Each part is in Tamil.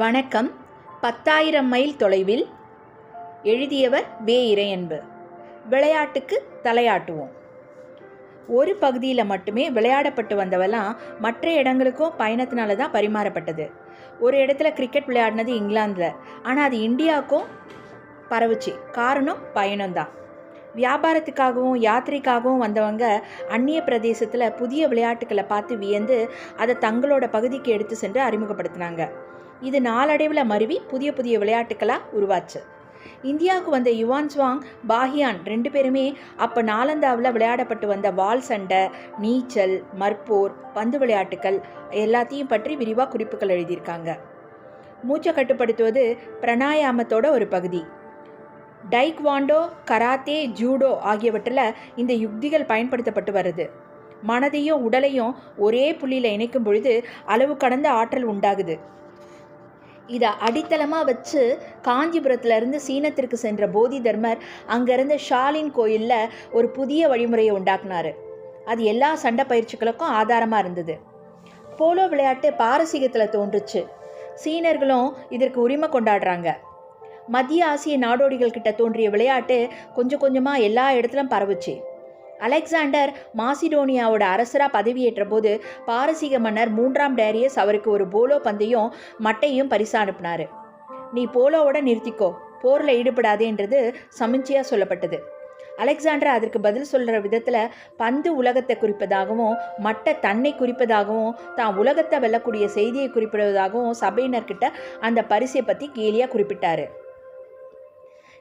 வணக்கம். பத்தாயிரம் மைல் தொலைவில் எழுதியவர் வே. இறையன்பு. விளையாட்டுக்கு தலையாட்டுவோம். ஒரு பகுதியில் மட்டுமே விளையாடப்பட்டு வந்தவெல்லாம் மற்ற இடங்களுக்கும் பயணத்தினால தான் பரிமாறப்பட்டது. ஒரு இடத்துல கிரிக்கெட் விளையாடினது இங்கிலாந்தில். ஆனால் அது இந்தியாவுக்கும் பரவுச்சு. காரணம் பயணம்தான் வியாபாரத்துக்காகவும் யாத்திரைக்காகவும் வந்தவங்க அந்நிய பிரதேசத்தில் புதிய விளையாட்டுக்களை பார்த்து வியந்து அதை தங்களோட பகுதிக்கு எடுத்து சென்று அறிமுகப்படுத்தினாங்க. இது நாளடைவில் மருவி புதிய புதிய விளையாட்டுக்களாக உருவாச்சு. இந்தியாவுக்கு வந்த யுவான் சுவாங் பாஹியான் ரெண்டு பேருமே அப்போ நாலந்தாவில் விளையாடப்பட்டு வந்த வால் சண்டை நீச்சல் மற்போர் பந்து விளையாட்டுக்கள் எல்லாத்தையும் பற்றி விரிவாக குறிப்புகள் எழுதியிருக்காங்க. மூச்சை கட்டுப்படுத்துவது பிரணாயாமத்தோட ஒரு பகுதி. டைக்வாண்டோ கராத்தே ஜூடோ ஆகியவற்றில் இந்த யுக்திகள் பயன்படுத்தப்பட்டு வருது. மனதையும் உடலையும் ஒரே புள்ளியில் இணைக்கும் பொழுது அளவு கடந்த ஆற்றல் உண்டாகுது. இதை அடித்தளமாக வச்சு காஞ்சிபுரத்துல இருந்து சீனத்திற்கு சென்ற போதி தர்மர் அங்கேருந்து ஷாலின் கோயிலில் ஒரு புதிய வழிமுறையை உண்டாக்குனார். அது எல்லா சண்டை பயிற்சிகளுக்கும் ஆதாரமாக இருந்தது. போலோ விளையாட்டு பாரசீகத்தில் தோன்றுச்சு. சீனர்களும் இதற்கு உரிமை கொண்டாடுறாங்க. மத்திய ஆசிய நாடோடிகள் கிட்ட தோன்றிய விளையாட்டு கொஞ்சம் கொஞ்சமாக எல்லா இடத்துலையும் பரவுச்சு. அலெக்சாண்டர் மாசிடோனியாவோட அரசராக பதவியேற்ற போது பாரசீக மன்னர் மூன்றாம் டேரியஸ் அவருக்கு ஒரு போலோ பந்தையும் மட்டையும் பரிசா அனுப்பினார். நீ போலோவோட நிறுத்திக்கோ போரில் ஈடுபடாதேன்றது சமிச்சையாக சொல்லப்பட்டது. அலெக்சாண்டர் அதற்கு பதில் சொல்கிற விதத்தில் பந்து உலகத்தை குறிப்பதாகவும் மட்டை தன்னை குறிப்பதாகவும் தான் உலகத்தை வெல்லக்கூடிய செய்தியை குறிப்பிடுவதாகவும் சபையினர்கிட்ட அந்த பரிசை பற்றி கேலியாக குறிப்பிட்டார்.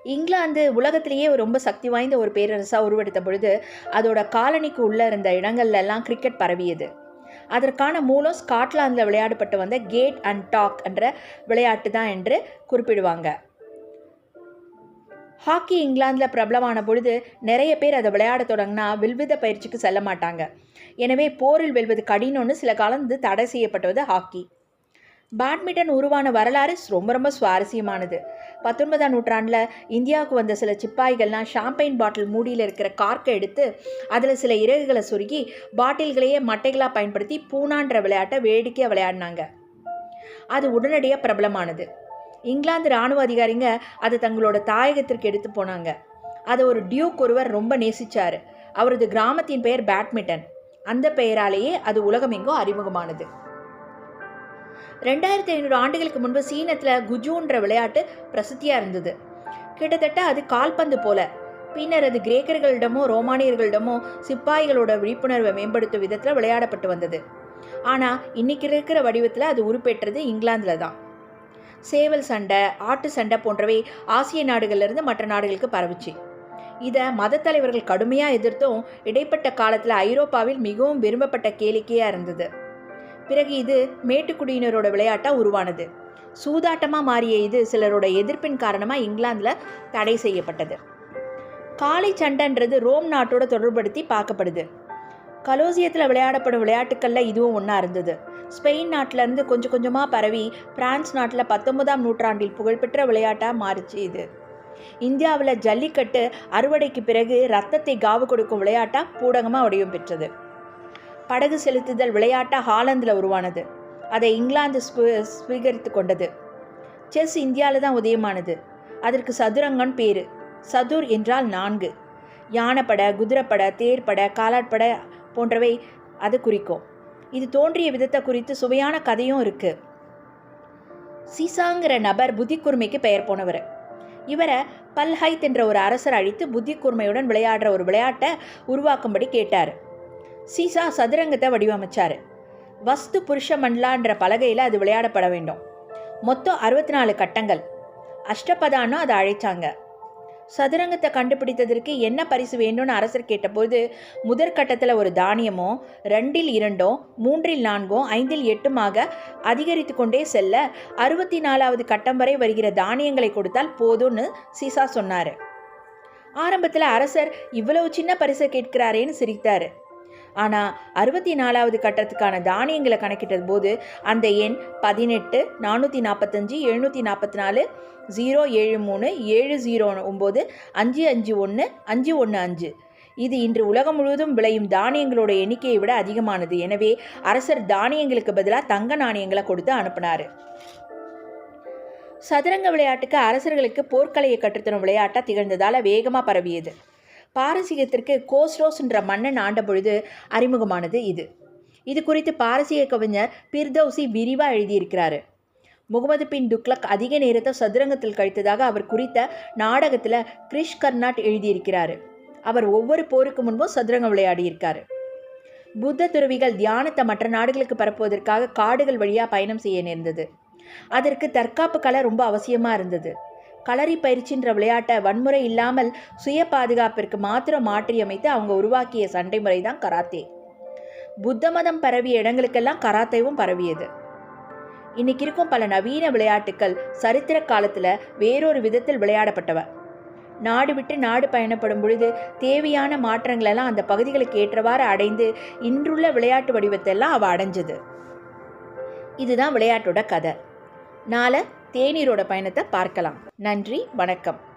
இங்கிலாந்து உலகத்திலேயே ரொம்ப சக்தி வாய்ந்த ஒரு பேரரசாக உருவெடுத்த பொழுது அதோட காலனிக்கு உள்ளே இருந்த இடங்கள்லாம் கிரிக்கெட் பரவியது. அதற்கான மூலம் ஸ்காட்லாந்தில் விளையாடப்பட்டு வந்த கேட் அண்ட் டாக் என்ற விளையாட்டு தான் என்று குறிப்பிடுவாங்க. ஹாக்கி இங்கிலாந்தில் பிரபலமான பொழுது நிறைய பேர் அதை விளையாட தொடங்கினா வில்வித பயிற்சிக்கு செல்ல மாட்டாங்க. எனவே போரில் வெல்வது கடினம்னு சில காலம் வந்து தடை செய்யப்பட்டது ஹாக்கி பேட்மிண்டன் உருவான வரலாறு ரொம்ப ரொம்ப சுவாரஸ்யமானது. பத்தொன்பதாம் நூற்றாண்டில் இந்தியாவுக்கு வந்த சில சிப்பாய்கள்லாம் ஷாம்பைன் பாட்டில் மூடியில் இருக்கிற கார்க்கை எடுத்து அதில் சில இறகுகளை சொருகி பாட்டில்களையே மட்டைகளாக பயன்படுத்தி பூனான்ற விளையாட்டை வேடிக்கையாக விளையாடினாங்க. அது உடனடியாக பிரபலமானது. இங்கிலாந்து இராணுவ அதிகாரிங்க அதை தங்களோட தாயகத்திற்கு எடுத்து போனாங்க. அதை ஒரு டியூக் ஒருவர் ரொம்ப நேசிச்சார். அவரது கிராமத்தின் பெயர் பேட்மிண்டன். அந்த பெயராலேயே அது உலகமெங்கோ அறிமுகமானது. ரெண்டாயிரத்தி ஐநூறு ஆண்டுகளுக்கு முன்பு சீனத்தில் குஜூன்ற விளையாட்டு பிரசித்தியாக இருந்தது. கிட்டத்தட்ட அது கால்பந்து போல. பின்னர் அது கிரேக்கர்களிடமோ ரோமானியர்களிடமோ சிப்பாய்களோட விழிப்புணர்வை மேம்படுத்தும் விதத்தில் விளையாடப்பட்டு வந்தது. ஆனால் இன்னைக்கு இருக்கிற வடிவத்தில் அது உருப்பெற்றது இங்கிலாந்தில் தான். சேவல் சண்டை ஆட்டு சண்டை போன்றவை ஆசிய நாடுகள்லேருந்து மற்ற நாடுகளுக்கு பரவுச்சு. இதை மத தலைவர்கள் கடுமையாக எதிர்த்தும் இடைப்பட்ட காலத்தில் ஐரோப்பாவில் மிகவும் விரும்பப்பட்ட கேளிக்கையாக இருந்தது. பிறகு இது மேட்டுக்குடியினரோட விளையாட்டாக உருவானது. சூதாட்டமாக மாறிய இது சிலரோட எதிர்ப்பின் காரணமாக இங்கிலாந்தில் தடை செய்யப்பட்டது. காளை சண்டைன்றது ரோம் நாட்டோட தொடர்படுத்தி பார்க்கப்படுது. கலோசியத்தில் விளையாடப்படும் விளையாட்டுக்களில் இதுவும் ஒன்றா இருந்தது. ஸ்பெயின் நாட்டிலேருந்து கொஞ்சம் கொஞ்சமாக பரவி பிரான்ஸ் நாட்டில் பத்தொன்பதாம் நூற்றாண்டில் புகழ்பெற்ற விளையாட்டாக மாறிச்சு இது. இந்தியாவில் ஜல்லிக்கட்டு அறுவடைக்கு பிறகு ரத்தத்தை காவு கொடுக்கும் விளையாட்டாக பூடகமாக வடிவம் பெற்றது. படகு செலுத்துதல் விளையாட்டாக ஹாலந்தில் உருவானது. அதை இங்கிலாந்து ஸ்வீகரித்து கொண்டது. செஸ் இந்தியாவில் தான் உதயமானது. அதற்கு சதுரங்கன் பேர். சதுர் என்றால் நான்கு. யானைப்பட குதிரைப்பட தேர்ப்பட காலாட்பட போன்றவை அது குறிக்கும். இது தோன்றிய விதத்தை குறித்து சுவையான கதையும் இருக்குது சீசாங்கிற நபர் புத்தி கூர்மைக்கு பெயர் போனவர். இவரை பல்ஹைத் என்ற ஒரு அரசர் அழித்து புத்தி கூர்மையுடன் விளையாடுற ஒரு விளையாட்டை உருவாக்கும்படி கேட்டார். சீசா சதுரங்கத்தை வடிவமைச்சார். வஸ்து புருஷ மண்டலான்ற பலகையில் அது விளையாடப்பட வேண்டும். மொத்தம் அறுபத்தி நாலு கட்டங்கள். அஷ்டபதான்னு அதை அழைச்சாங்க. சதுரங்கத்தை கண்டுபிடித்ததற்கு என்ன பரிசு வேண்டும்னு அரசர் கேட்டபோது முதற்கட்டத்தில் ஒரு தானியமோ ரெண்டில் இரண்டோ மூன்றில் நான்கோ ஐந்தில் எட்டுமாக அதிகரித்து கொண்டே செல்ல அறுபத்தி நாலாவது கட்டம் வரை வருகிற தானியங்களை கொடுத்தால் போதும்னு சீசா சொன்னார். ஆரம்பத்தில் அரசர் இவ்வளவு சின்ன பரிசை கேட்கிறாரேன்னு சிரித்தார். ஆனால் அறுபத்தி நாலாவது கட்டத்துக்கான தானியங்களை கணக்கிட்டது போது அந்த எண் பதினெட்டு நானூற்றி நாற்பத்தஞ்சு எழுநூற்றி நாற்பத்தி நாலு ஜீரோ ஏழு மூணு ஏழு ஜீரோ ஒம்பது அஞ்சு அஞ்சு ஒன்று அஞ்சு ஒன்று அஞ்சு. இது இன்று உலகம் முழுவதும் விளையும் தானியங்களோட எண்ணிக்கையை விட அதிகமானது. எனவே அரசர் தானியங்களுக்கு பதிலாக தங்க நாணயங்களை கொடுத்து அனுப்பினார். சதுரங்க விளையாட்டுக்கு அரசர்களுக்கு போர்க்கலையை கற்றுத்தரும் விளையாட்டாக திகழ்ந்ததால் வேகமாக பரவியது. பாரசீகத்திற்கு கோஸ்ரோஸ்ன்ற மன்னன் ஆண்ட பொழுது அறிமுகமானது இது. இது குறித்து பாரசீக கவிஞர் பிர்தௌசி விரிவாக எழுதியிருக்கிறாரு. முகமது பின் துக்ளக் அதிக நேரத்தை சதுரங்கத்தில் கழித்ததாக அவர் குறித்த நாடகத்தில் கிரிஷ் கர்நாட் எழுதியிருக்கிறார். அவர் ஒவ்வொரு போருக்கு முன்பும் சதுரங்கம் விளையாடியிருக்கார். புத்த துறவிகள் தியானத்தை மற்ற நாடுகளுக்கு பரப்புவதற்காக காடுகள் வழியாக பயணம் செய்ய நேர்ந்தது. அதற்கு தற்காப்பு கலை ரொம்ப அவசியமாக இருந்தது. களரி பயிற்சின்ற விளையாட்டை வன்முறை இல்லாமல் சுய பாதுகாப்பிற்கு மாத்திரம் மாற்றியமைத்து அவங்க உருவாக்கிய சண்டை முறை தான் கராத்தே. புத்த மதம் பரவிய இடங்களுக்கெல்லாம் கராத்தேவும் பரவியது. இன்னைக்கு இருக்கும் பல நவீன விளையாட்டுக்கள் சரித்திர காலத்தில் வேறொரு விதத்தில் விளையாடப்பட்டவ. நாடு விட்டு நாடு பயணப்படும் பொழுது தேவையான மாற்றங்களெல்லாம் அந்த பகுதிகளுக்கு ஏற்றவாறு அடைந்து இன்றுள்ள விளையாட்டு வடிவத்தெல்லாம் அவள் அடைஞ்சது. இதுதான் விளையாட்டோட கதை. நாளை தேநீரோட பயணத்தை பார்க்கலாம். நன்றி வணக்கம்.